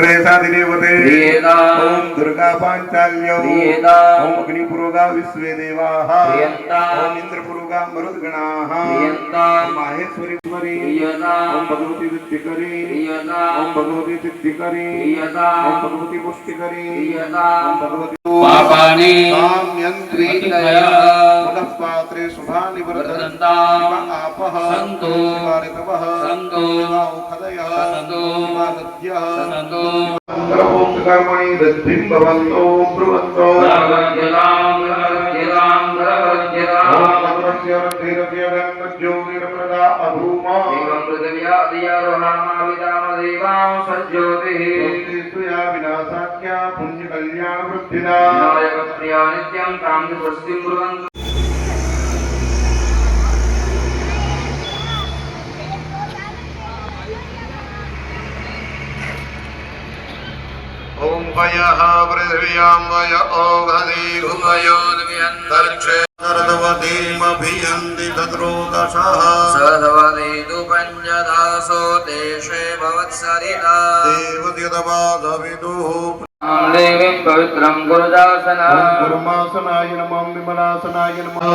सग्रेसादिदेवते प्रियताम्। ॐ दुर्गा पाञ्चाल्यो प्रियताम्। ॐ अग्निपुरोगा विश्वे देवाः प्रियताम्। ॐ इन्द्रपुरोगा मरुद्गणाः प्रियताम्। ॐ माहेश्वरीश्वरी प्रियताम्। ॐ भगवती विद्यकरी प्रियताम्। ॐ भगवती सिद्धिकरी प्रियताम्। ॐ भगवती पुष्टिकरी प्रियताम्। ॐ भगवती पापानि काम्यन्त्री त्वया पुनः पात्रे शुभानि वर्धन्ताम्। शिव आपः सन्तु। शिवारितवः सन्तु। शिवाौषधयः सन्तु। शिवादद्यः सन्तु कर्मणि दद्भिं भवन्तो ब्रुवन्तो भगवद्गीताम् भगवद्गीताम् ॐ भगवद्गीताम् भगवस्य ॐ वयः पृथिव्यां वय ओघदीर्घुमयोर्वियन्तर्क्षे सर्वतीमभियन्ति तत्रोदशः सधवदेतु पञ्चदासो देशे भवत्सरिता देवद्यतपादविदुः देवीं पवित्रं गुरुदासना ॐ गुरुमासनाय नमः विमलासनाय नमः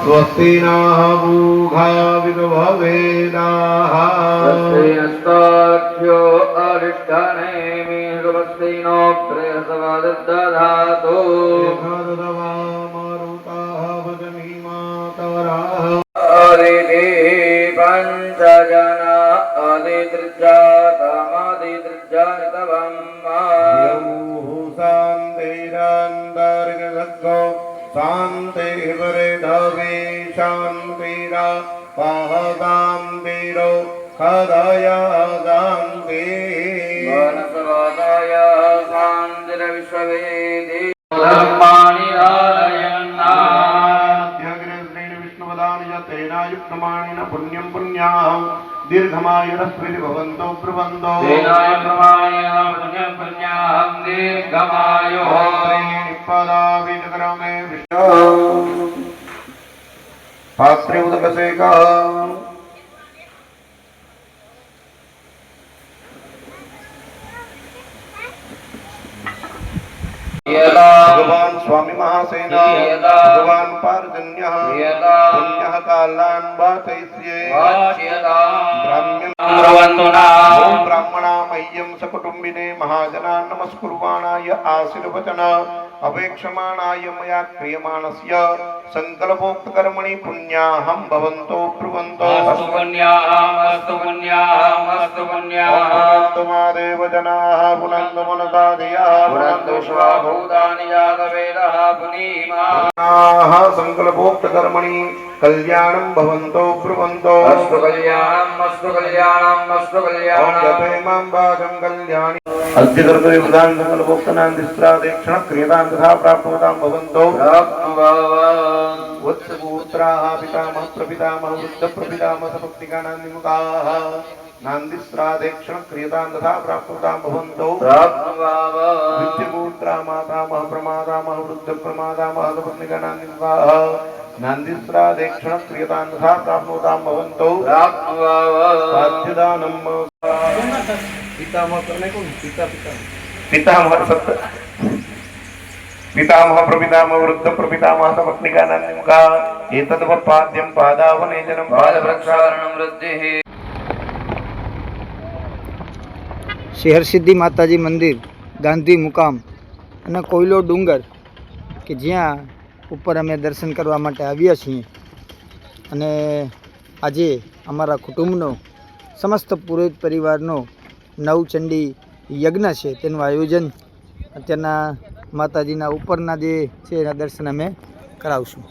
स्वस्ति नः भूघा विदभवेदाः स्वस्तेनस्ताभ्यो अरिष्टानेमि स्वस्ति नो प्रेयसवादधातु मारुताः वदनीमातवराः अदिति पञ्चजना भवन्तो ब्रुवन्तो तेनाय प्रमाणेन पुण्यं पुण्याहं दीर्घमायुः पदा विजक्रमे विष्णु पात्रे उदकसेका स्वामी महासेना यदा भगवान् पार्जन्यः यदा पुण्यः कालान् वाचयिष्ये वाच्यताम् ब्राह्म्यम् ब्रुवन्तु ॐ नाम ब्राह्मणामह्यं सकुटुम्बिने महाजनान् नमस्कुर्वाणाय आशीर्वचन અપેક્ષમાણાય મયા ક્રિયમાણસ્ય સંકલ્પોક્ત કર્મણિ પુણ્યાહમ ભવંતો પ્રવંતો અસ્તુ પુણ્યાહમ અસ્તુ પુણ્યાહમ અસ્તુ પુણ્યાહમ તમાદેવ જનાહ પુનંદ મનતાધિયા પુરંતુ સ્વાભૂતાનિ યાગવેદઃ પુનીમા સંકલ્પોક્ત કર્મણિ कल्याणं भवन्तो ब्रुवन्तो अस्तु कल्याणम् अस्तु कल्याणम् अस्तु ॐ कल्याणम् जपे मां वाचं कल्याणि अद्य कर्तव्य प्रदान सङ्कल्पोक्तनान्दिस्त्रादेक्षण क्रियतां तथा प्राप्नुतां भवन्तो वत्सपुत्राः पितामह प्रपितामह वृद्धप्रपितामह सपत्निकानां निमुखाः नान्दिस्त्रादेक्षण क्रियतां तथा प्राप्नुतां भवन्तो विद्यपुत्रा मातामह प्रमादामह वृद्धप्रमादामह सपत्निकानां निमुखाः नान्दिस्त्रादेक्षण क्रियतां तथा प्राप्नुतां भवन्तो साध्यदानं पितामह करने को पिता पिता पितामह सत्य पितामह प्रपितामह वृद्ध प्रपितामह सपत्निकानां निमुखा एतद्वपाद्यं पादावनेजनं पादप्रक्षालनं वृद्धिः હરસિદ્ધિ માતાજી મંદિર, ગાંધી મુકામ અને કોયલો ડુંગર કે જ્યાં ઉપર અમે દર્શન કરવા માટે આવ્યા છીએ. અને આજે અમારા કુટુંબનો, સમસ્ત પુરોહિત પરિવારનો નવચંડી યજ્ઞ છે તેનું આયોજન અત્યારના માતાજીના ઉપરના જે છે એના દર્શન અમે કરાવશું.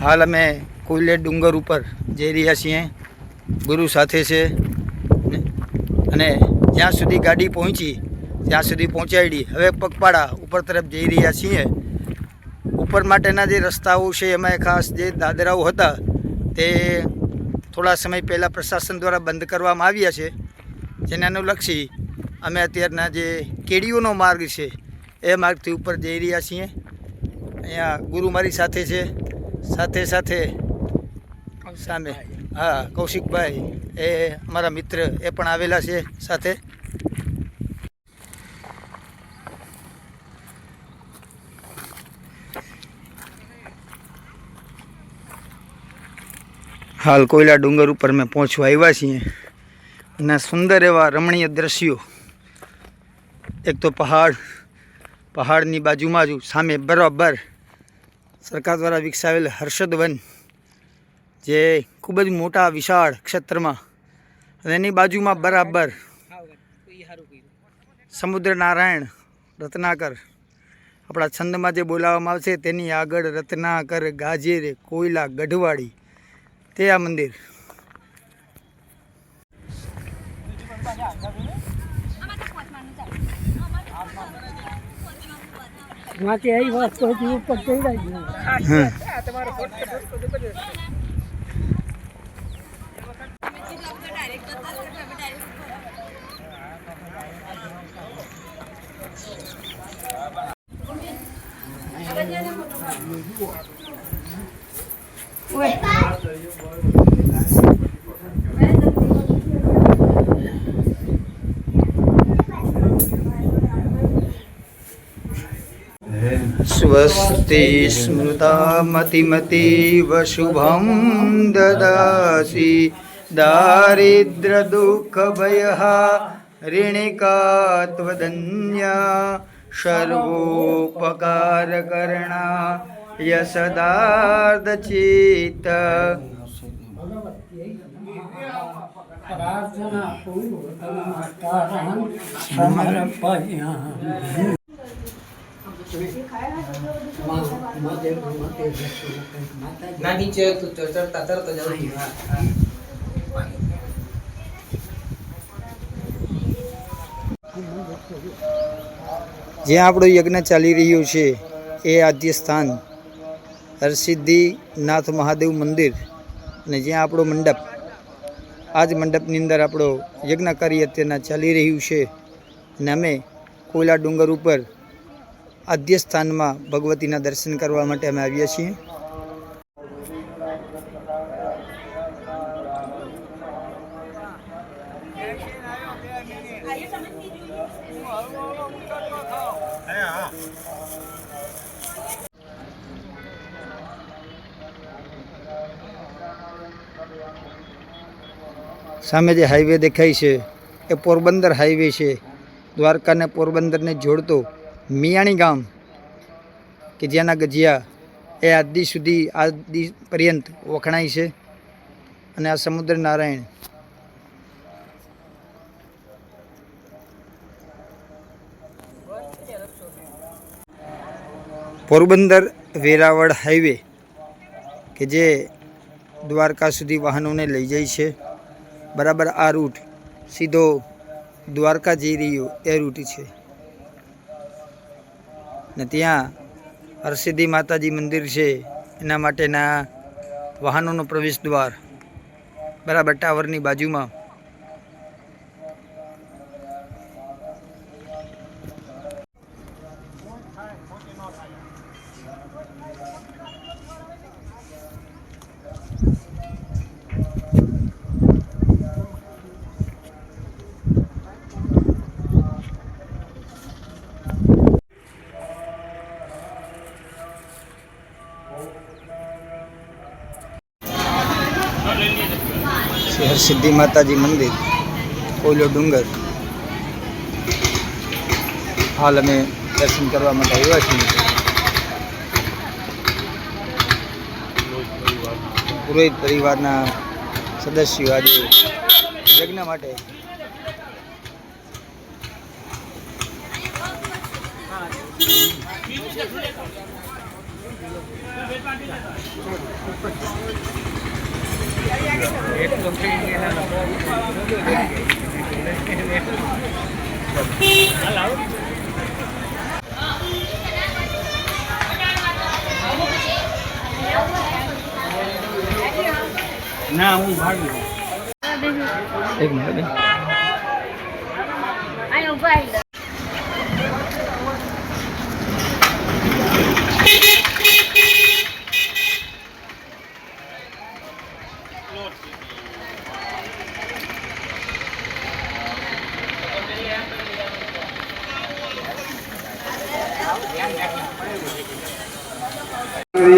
હાલ અમે કોયલે ડુંગર ઉપર જઈ રહ્યા છીએ. ગુરુ સાથે છે અને જ્યાં સુધી ગાડી પહોંચી ત્યાં સુધી પહોંચાડી. હવે પગપાળા ઉપર તરફ જઈ રહ્યા છીએ. ઉપર માટેના જે રસ્તાઓ છે એમાં ખાસ જે દાદરાઓ હતા તે થોડા સમય પહેલાં પ્રશાસન દ્વારા બંધ કરવામાં આવ્યા છે. જેને અનુલક્ષી અમે અત્યારના જે કેડીઓનો માર્ગ છે એ માર્ગથી ઉપર જઈ રહ્યા છીએ. અહીંયા ગુરુ મારી સાથે છે. સાથે સાથે સામે. હા, કૌશિકભાઈ, એ અમારા મિત્ર, એ પણ આવેલા છે સાથે. હાલ કોયલા ડુંગર ઉપર મેં પહોંચવા આવ્યા છીએ. અને સુંદર એવા રમણીય દ્રશ્યો. એક તો પહાડ, પહાડની બાજુમાં જ સામે બરાબર સરકાર દ્વારા વિકસાવેલ હર્ષદવન જે ખૂબ જ મોટા વિશાળ ક્ષેત્રમાં એની બાજુમાં બરાબર સમુદ્ર નારાયણ રત્નાકર આપણા છંદમાં જે બોલાવવામાં આવશે તેની આગળ રત્નાકર ગાજેર કોયલા ગઢવાડી તે આ મંદિર. માંથી આવી વાત હજી ઉપર ચડ્યા જ स्वस्ति स्मृतामतिमतीव शुभं ददासि दारिद्र्यदुःखभयः ऋणिका त्वदन्या સર્વોપકારકર્ણા યસદાર્દચિત ના નીચે તું ચડતા તરત જ આવી Thank you. જ્યાં આપણો યજ્ઞ ચાલી રહ્યો છે, એ આદ્ય સ્થાન હરસિદ્ધિનાથ મહાદેવ મંદિર અને જ્યાં આપણો મંડપ, આ જ મંડપની અંદર આપણો યજ્ઞ કાર્ય અત્યારના ચાલી રહ્યું છે. અને અમે કોયલા ડુંગર ઉપર આદ્ય સ્થાનમાં ભગવતીના દર્શન કરવા માટે અમે આવ્યા છીએ. સામે જે હાઈવે દેખાય છે, એ પોરબંદર હાઈવે છે. દ્વારકાને પોરબંદરને જોડતો મિયાણી ગામ કે જ્યાંના ગજિયા એ આજ સુધી આજ દી પર્યંત વખણાય છે અને આ સમુદ્ર નારાયણ. પોરબંદર વેરાવળ હાઈવે કે જે દ્વારકા સુધી વાહનોને લઈ જાય છે. બરાબર આ રૂટ સીધો દ્વારકા જઈ રહ્યો, એ રૂટ છે. ને ત્યાં હરસિદ્ધિ માતાજી મંદિર છે, એના માટેના વાહનોનો પ્રવેશ દ્વાર. બરાબર ટાવરની બાજુમાં. શ્રી સિદ્ધિ માતાજી મંદિર, કોયલો ડુંગર. હાલ અમે દર્શન કરવા માટે આવ્યા છીએ. પુરોહિત પરિવારના સદસ્યો આજે યજ્ઞ માટે ના હું ભાગી એક મિનિટ બેન. કલ્યાણી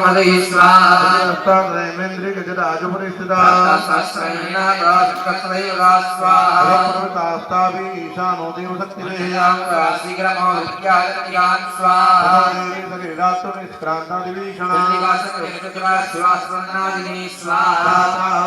કૌમારી નક્ષત્ર સંવદે સ્વાહા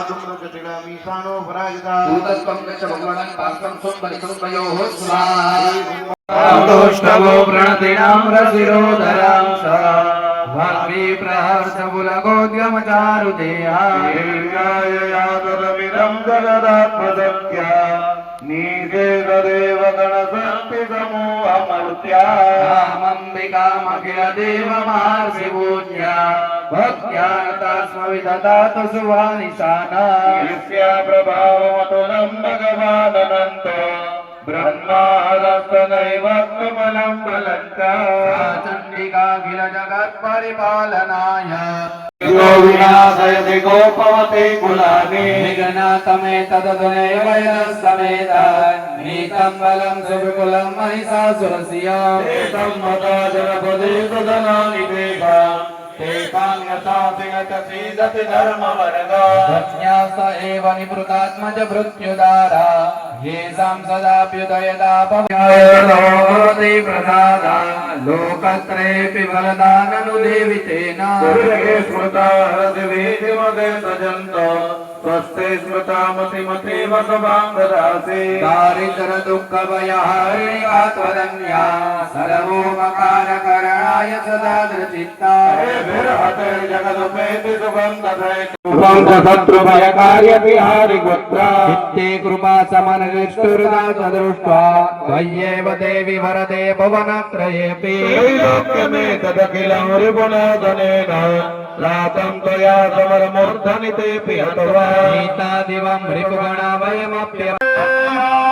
દક્ષિણેન્દ્રિય ధర్మీ ప్రహర్షములగోద్యమ చారు దేహాయమిదం జగదాత్మసత్య. నీకేదేవ గణ శక్తి సమూహమర్త్యామంబికామఖిల దేవ మహర్షి పూజ్య భక్త్యా తస్మవిదదాతు సువానిశానా ब्रह्मारसनैवत्कमलं बलं च चण्डिका किल जगत्परिपालनाय विनाशयति गोपवते कुलानि निगनाथमेतदुनेवयसमेतं बलं सुविपुलं महिषासुरस्यां तं मता जनपदे सदनानि देवा तेषां यथा सिंहतसीदति धर्मवर्गा प्रज्ञास एव निवृतात्मज भृत्युदारा येषां सदाभ्युदयदापव्यायलोकते प्रसादा लोकत्रयेऽपि बलदाननुदेवितेन दुर्गे स्मृता हरदिवेदिमदे सजन्त స్వస్తే స్మృతామతిమతేవ శుభాంగదాసి దారిద్ర దుఃఖ భయహారిణి ఆత్మధన్యా సర్వోపకారకరణాయ సదా దృచిత్తా జగదుపేతి శుభం తథైతే కృపా సమనదృష్టురుదా సదృష్ట్వా త్వయ్యేవ దేవి వరదే భువనత్రయేపి లోక్యమే తదఖిలం రిగుణధనేన రాతం త్వయా సమరమూర్ధని తేపి హతవా रिपुणोदनेन रातं त्वया समरमूर्धनि तेऽपि हतवा गीतादिवं रिपुगणा वयमप्य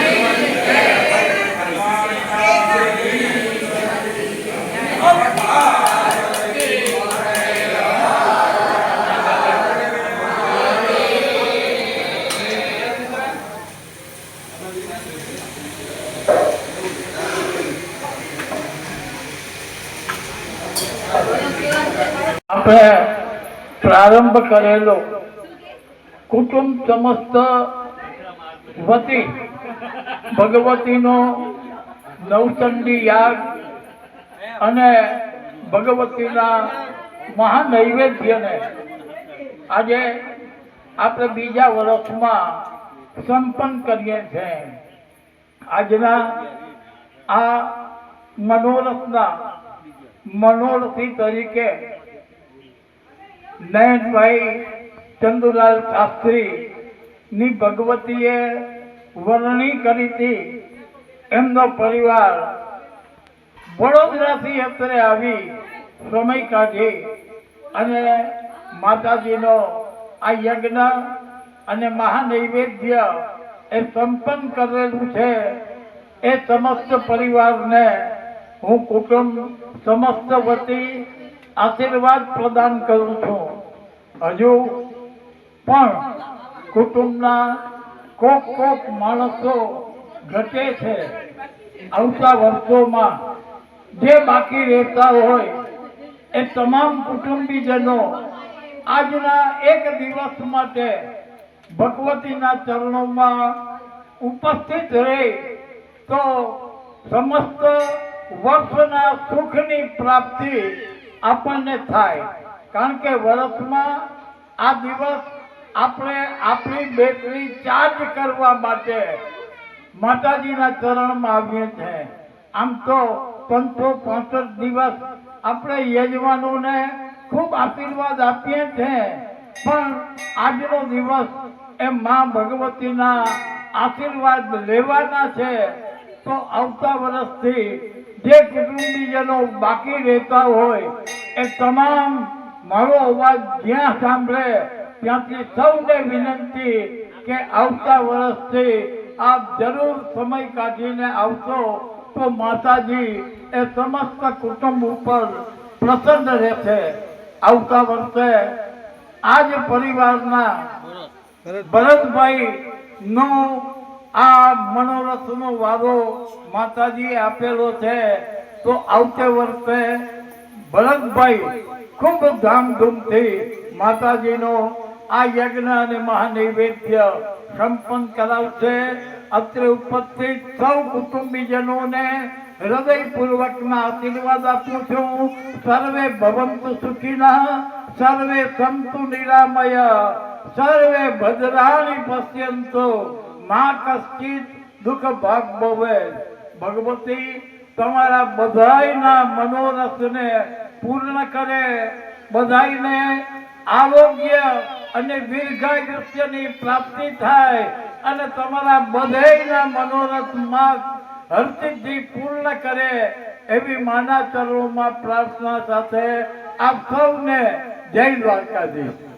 આપણે પ્રારંભ કરેલો કુટુંબ સમસ્ત વતી ભગવતીનો નવચંડી યાગ અને ભગવતીના મહાનૈવેદ્યને આજે આપણે બીજા વર્ષમાં સંપન્ન કરીએ છીએ. આજના આ મનોરથના મનોરથી તરીકે નયનભાઈ ચંદુલાલ શાસ્ત્રી ની ભગવતીએ વરણી કરી હતી. એમનો પરિવાર વડોદરાથી અત્રે આવી સમય કાઢી અને માતાજીનો આ યજ્ઞ અને મહાનૈવેદ્ય એ સંપન્ન કરેલું છે. એ સમસ્ત પરિવારને હું કુટુંબ સમસ્ત વતી આશીર્વાદ પ્રદાન કરું છું. હજુ પણ કુટુંબના કોક કોક માણસો ઘટે છે. આવતા વર્ષોમાં જે બાકી રહેતા હોય એ તમામ કુટુંબીજનો આજના એક દિવસ માટે ભગવતીના ચરણોમાં ઉપસ્થિત રહે તો સમસ્ત વર્ષના સુખની પ્રાપ્તિ આપણને થાય. કારણ કે વર્ષમાં આ દિવસ આપણે આપણી બેટરી ચાર્જ કરવા માટે માતાજીના ચરણમાં આવીએ છીએ. આમ તો ત્રણસો પાંસઠ દિવસ આપણે યજમાનોને ખૂબ આશીર્વાદ આપીએ છીએ. પણ આજનો દિવસ એ મા ભગવતીના આશીર્વાદ લેવાના છે. તો આવતા વર્ષથી જે કુટુંબીજનો બાકી રહેતા હોય એ તમામ મારો અવાજ જ્યાં સાંભળે ત્યાંથી સૌને વિનંતી કે આવતા વર્ષથી આપ જરૂર સમય કાઢીને આવશો તો માતાજી એ સમસ્ત કુટુંબ ઉપર પ્રસન્ન રહેશે. આવતા વર્ષે આજ પરિવારના ભરતભાઈ નો આ મનોરથનો વારો માતાજી આપેલો છે, તો આવતે વર્ષે ભરતભાઈ ખૂબ ધામધૂમથી માતાજીનો આ યજ્ઞ અને મહાનૈવેદ્ય સંપન્ન કરાવશે. અત્રે ઉપસ્થિત સૌ કુટુંબીજનોને હૃદયપૂર્વકના આશીર્વાદ આપું છું. સર્વે ભવંતુ સુખીના, સર્વે સંતુ નિરામય, સર્વે ભદ્રાણી પશ્યંતો મા કશ્ચિત દુઃખ ભાગ ભવે ભગવતી તમારા બધાયના મનોરથને પૂર્ણ કરે. બધાયને આરોગ્ય અને દીર્ઘાયુષ્યની પ્રાપ્તિ થાય અને તમારા બધાયના મનોરથમાં હર્ષિતજી પૂર્ણ કરે એવી માના ચરણોમાં પ્રાર્થના સાથે આપ સૌને જય દ્વારકાધીશ.